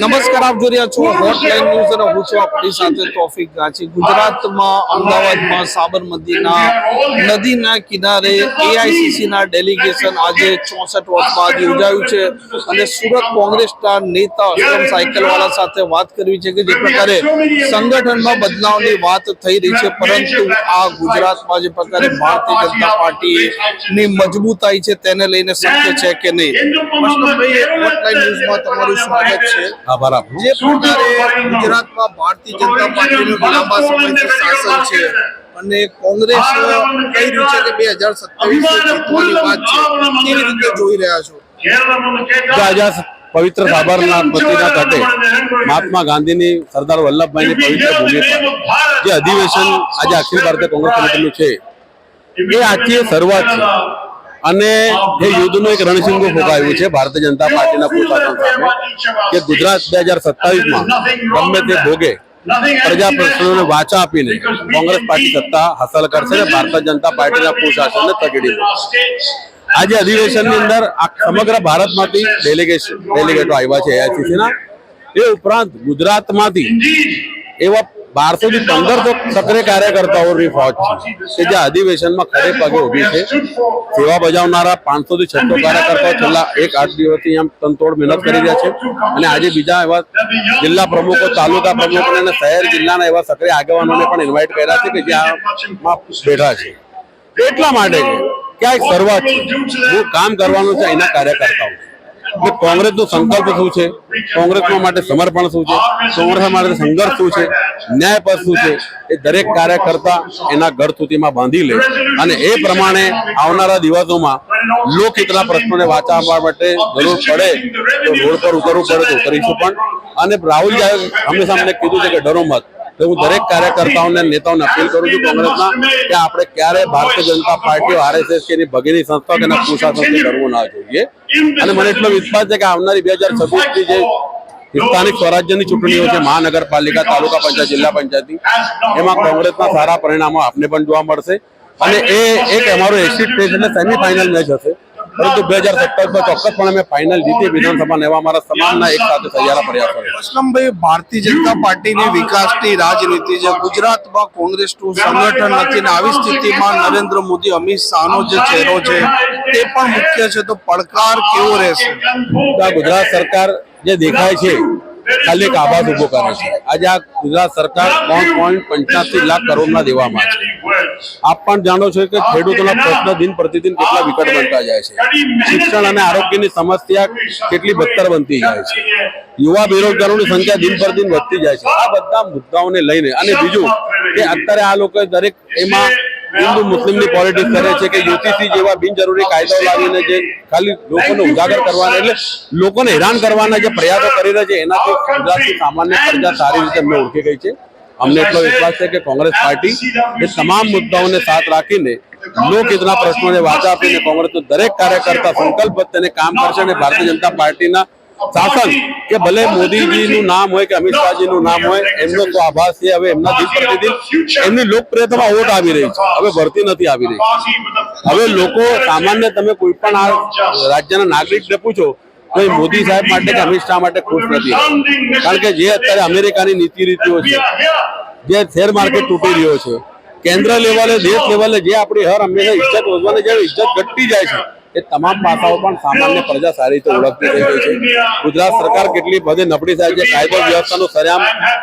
નમસ્કાર, આપ જોઈ રહ્યા છો હોટલાઈન ન્યૂઝ અને હું છું આપણી સાથે તોફિક ગાચી ગુજરાતમાં અમદાવાદમાં સાબરમતીના નદીના કિનારે એઆઈસીસીના ડેલિગેશન આજે ચોસઠ વર્ષ બાદ યોજાયું છે અને સુરત કોંગ્રેસના નેતા અસલમ સાયકલવાળા સાથે વાત કરવી છે કે જે પ્રકારે સંગઠનમાં બદલાવની વાત થઈ રહી છે, પરંતુ આ ગુજરાતમાં જે પ્રકારે ભારતીય જનતા પાર્ટીની મજબૂતાઈ છે તેને લઈને શક્ય છે કે નહીં? હોટલાઈન ન્યૂઝમાં તમારું સ્વાગત છે. આભાર આપું જે પ્રકારે ગુજરાતમાં ભારતીય જનતા પાર્ટીનું લાંબા સમયથી શાસન છે. અને કોંગ્રેસ કહી રહ્યું છે કે બે હજાર સત્તાવીસ વાત છે. કેવી રીતે જોઈ રહ્યા છો? પવિત્ર સાબરમતીના તટે મહાત્મા ગાંધીની સરદાર વલ્લભભાઈની પવિત્ર ભૂમિ પર જે અધિવેશન આજે અખિલ ભારતીય કોંગ્રેસ કમિટીનું છે. એ આજથી શરૂઆત છે. અને એ યુદ્ધનું એક રણસિંગો ફોકાયું છે, ભારતીય જનતા પાર્ટીના પ્રશાસન સામે, કે ગુજરાત બે હજાર સત્તાવીસમાં ગમે તે ભોગે પ્રજા પ્રશ્નોને વાચા આપીને કોંગ્રેસ પાર્ટી સત્તા હાંસલ કરશે અને ભારતીય જનતા પાર્ટીના કુશાસનને તગડી આજે અધિવેશનની અંદર સમગ્ર ભારતમાંથી ડેલિગેશન ડેલિગેટો આવ્યા છે, એઆઈસીસીના. એ ઉપરાંત ગુજરાતમાંથી એવા બારસો થી પંદરસો સક્રિય કાર્યકર્તાઓની ફોજ છે. કે જે અધિવેશનમાં ખડે પગે ઊભી છે. સેવા બજાવનારા પાંચસો થી છસો કાર્યકર્તાઓ છેલ્લા એક આઠ દિવસથી આમ તનતોડ મહેનત કરી રહ્યા છે. અને આજે બીજા એવા જિલ્લા પ્રમુખો, તાલુકા પ્રમુખો અને શહેર જિલ્લાના એવા સક્રિય આગેવાનોને પણ ઇન્વાઇટ કર્યા છે કે જે આમાં બેઠા છે. એટલા માટે છે કે આ એક શરૂઆત છે. હું કામ કરવાનું છે એના કાર્યકર્તાઓ કે કોંગ્રેસનો સંકલ્પ શું છે? કોંગ્રેસમાં માટે સમર્પણ શું છે? કોંગ્રેસ માટે સંઘર્ષ શું છે? ન્યાય પર શું છે? એ દરેક કાર્યકર્તા એના ઘર સુધીમાં બાંધી લે. અને એ પ્રમાણે આવનારા દિવસોમાં લોકહિતના પ્રશ્નોને વાંચા માટે જરૂર પડે તો રોડ પર ઉતરવું પડે તો ઉતરીશું પણ. અને રાહુલજી હંમેશા અમને કીધું છે કે ડરો મત. તો હું દરેક કાર્યકર્તાઓને નેતાઓને અપીલ કરું છું કોંગ્રેસના કે આપણે ક્યારે ભારતીય જનતા પાર્ટી આરએસએસ કે એની ભગીની સંસ્થા કે એના કુશાસનથી કરવું ના જોઈએ. અને મને એટલો વિશ્વાસ છે કે આવનારી બે હજાર છવ્વીસની જે સ્થાનિક સ્વરાજ્યની ચૂંટણીઓ છે મહાનગરપાલિકા તાલુકા પંચાયત જિલ્લા પંચાયતી એમાં કોંગ્રેસના સારા પરિણામો આપને પણ જોવા મળશે. અને એ એક અમારો એક્સિટ ટેસ્ટ એટલે સેમીફાઇનલ મેચ હશે. પરંતુ બે હજાર સત્તાવીસમાં ચોક્કસપણે અમે ફાઇનલ જીતી વિધાનસભાને એવા અમારા સમાજના એક સાથે સહિયારા પ્રયાસ કર્યો અસલમભાઈ ભારતીય જનતા પાર્ટીની વિકાસની રાજનીતિ છે. ગુજરાતમાં કોંગ્રેસનું સંગઠન નથી ને આવી સ્થિતિમાં નરેન્દ્ર મોદી અમિત શાહનો જે ચહેરો છે તે પણ મુખ્ય છે. તો પડકાર કેવો રહેશે? આ ગુજરાત સરકાર જે દેખાય છે ખાલી એક આભાસ ઊભો કરે છે. આજે આ ગુજરાત સરકાર ત્રણ પોઈન્ટ પંચ્યાસી લાખ કરોડના દેવામાં છે. આપ પણ જાણો છો કે ખેડૂતોના પ્રશ્ન દિન પ્રતિદિન કેટલા વિકટ બનતા જાય છે. શિક્ષણ અને આરોગ્યની સમસ્યા કેટલી બદતર બનતી જાય છે. યુવા બેરોજગારોની સંખ્યા દિન પર દિન વધતી જાય છે. આ બધા મુદ્દાઓને લઈને અને બીજું કે અત્યારે આ લોકો દરેક એમાં હિન્દુ મુસ્લિમની પોલિટિક્સ કરે છે કે યુસીસી જેવા બિનજરૂરી કાયદાઓ લાવીને જે ખાલી લોકોને ઉજાગર કરવાના એટલે લોકોને હેરાન કરવાના જે પ્રયાસો કરી રહ્યા છે એનાથી ગુજરાતની સામાન્ય પ્રજા સારી રીતે મેં ઓળખી ગઈ છે. અમને એટલો વિશ્વાસ છે કે કોંગ્રેસ પાર્ટી એ તમામ મુદ્દાઓને સાથ રાખીને લોકહિતના પ્રશ્નોને વાચા આપીને કોંગ્રેસનો દરેક કાર્યકર્તા સંકલ્પબદ્ધ તેને કામ કરશે અને ભારતીય જનતા પાર્ટીના શાસન કે ભલે મોદીજીનું નામ હોય કે અમિત શાહજીનું નામ હોય એમનો તો આભાસ છે. હવે એમના દિન પ્રતિદિન એમની લોકપ્રિયતામાં વોટ આવી રહી છે. હવે ભરતી નથી આવી રહી. હવે લોકો સામાન્ય તમે કોઈ પણ આ રાજ્યના નાગરિકને પૂછો તો એ મોદી સાહેબ માટે કે અમિત શાહ માટે ખુશ નથી કારણ કે જે અત્યારે અમેરિકાની નીતિ રીતિઓ છે જે શેર માર્કેટ તૂટી રહ્યો છે કેન્દ્ર લેવલે દેશ લેવલે જે આપણી હર હંમેશા ઇજ્જત વધવાની જે ઇજ્જત ઘટતી જાય છે એ તમામ પાસાઓ પણ સામાન્ય પ્રજા સારી રીતે ઓળખતી થઈ ગઈ છે. ગુજરાત સરકાર કેટલી બધે નબળી થાય છે કાયદો વ્યવસ્થાનો સરેઆમ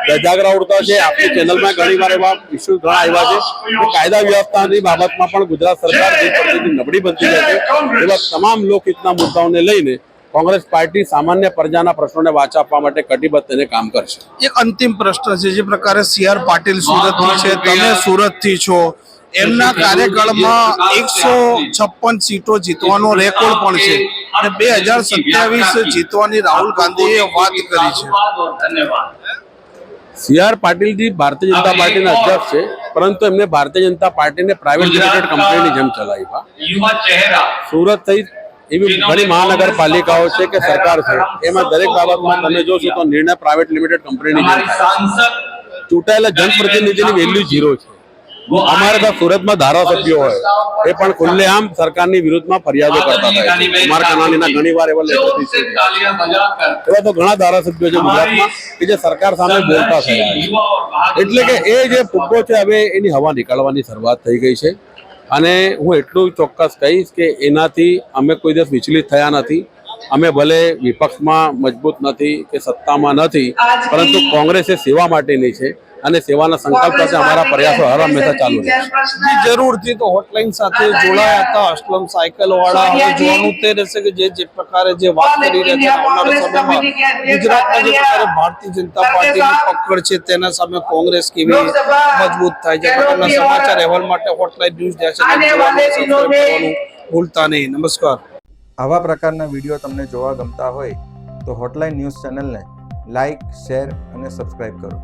ધજાગરા ઉડતા છે. આપણી ચેનલમાં ઘણી વાર એવા ઇસ્યુ ઘણા આવ્યા છે કાયદા વ્યવસ્થાની બાબતમાં પણ ગુજરાત સરકાર જે પરિસ્થિતિ નબળી બનતી જાય છે એવા તમામ લોકહિતના મુદ્દાઓને લઈને કોંગ્રેસ પાર્ટી સામાન્ય પ્રજાના પ્રશ્નોને વાચા આપવા માટે કટિબદ્ધ તેને કામ કરશે. એક અંતિમ પ્રશ્ન છે જે પ્રકારે સી આર પાટીલ સુરતથી છે તમે સુરતથી છો. એમના કાર્યકાળમાં એકસો છપ્પન સીટો જીતવાનો રેકોર્ડ પણ છે. અને બે હજાર સત્યાવીસ જીતવાની રાહુલ ગાંધીએ વાત કરી છે. સી આર પાટીલજી ભારતીય જનતા પાર્ટીના અધ્યક્ષ છે પરંતુ એમને ભારતીય જનતા પાર્ટીને પ્રાઇવેટ લિમિટેડ કંપનીની જેમ ચલાવી સુરત સહિત એવી ઘણી મહાનગરપાલિકાઓ છે કે સરકાર છે. એમાં દરેક બાબતમાં તમે જોશો તો નિર્ણય પ્રાઇવેટ લિમિટેડ કંપનીની ચૂંટાયેલા જનપ્રતિનિધિની વેલ્યુ ઝીરો છે. અમારે તો સુરતમાં ધારાસભ્યો હોય. એ પણ ખુલ્લેઆમ સરકારની વિરુદ્ધમાં ફરિયાદો કરતા હતા કુમાર કાનાણીના ઘણી વાર એવા એવા તો ઘણા ધારાસભ્યો છે ગુજરાતમાં કે જે સરકાર સામે બોલતા થયા એટલે કે એ જે ફુગ્ગો છે હવે એની હવા નીકળવાની શરૂઆત થઈ ગઈ છે. અને હું એટલું ચોક્કસ કહીશ કે એનાથી અમે કોઈ દિવસ વિચલિત થયા નથી. અમે ભલે વિપક્ષમાં મજબૂત નથી કે સત્તામાં નથી પરંતુ કોંગ્રેસ એ સેવા માટેની છે. અને સેવાના સંકલ્પ સાથે અમારા પ્રયાસો હર હંમેશા ચાલુ રહેશે. જરૂરથી તો હોટલાઇન સાથે જોડાયા હતા અસલમ સાયકલ વાળા. હવે જોવાનું તે રહેશે કે જે જે પ્રકારે જે વાત કરી રહ્યા છે આવનારા સમયમાં ગુજરાતમાં જે પ્રકારે ભારતીય જનતા પાર્ટીની પકડ છે તેના સામે કોંગ્રેસ કેવી મજબૂત થાય છે. પ્રકારના સમાચાર અહેવાલ માટે હોટલાઇન ન્યૂઝ કરવાનું ભૂલતા નહીં. નમસ્કાર. આવા પ્રકારના વીડિયો તમને જોવા ગમતા હોય તો હોટલાઇન ન્યૂઝ ચેનલને લાઇક શેર અને સબસ્ક્રાઇબ કરો.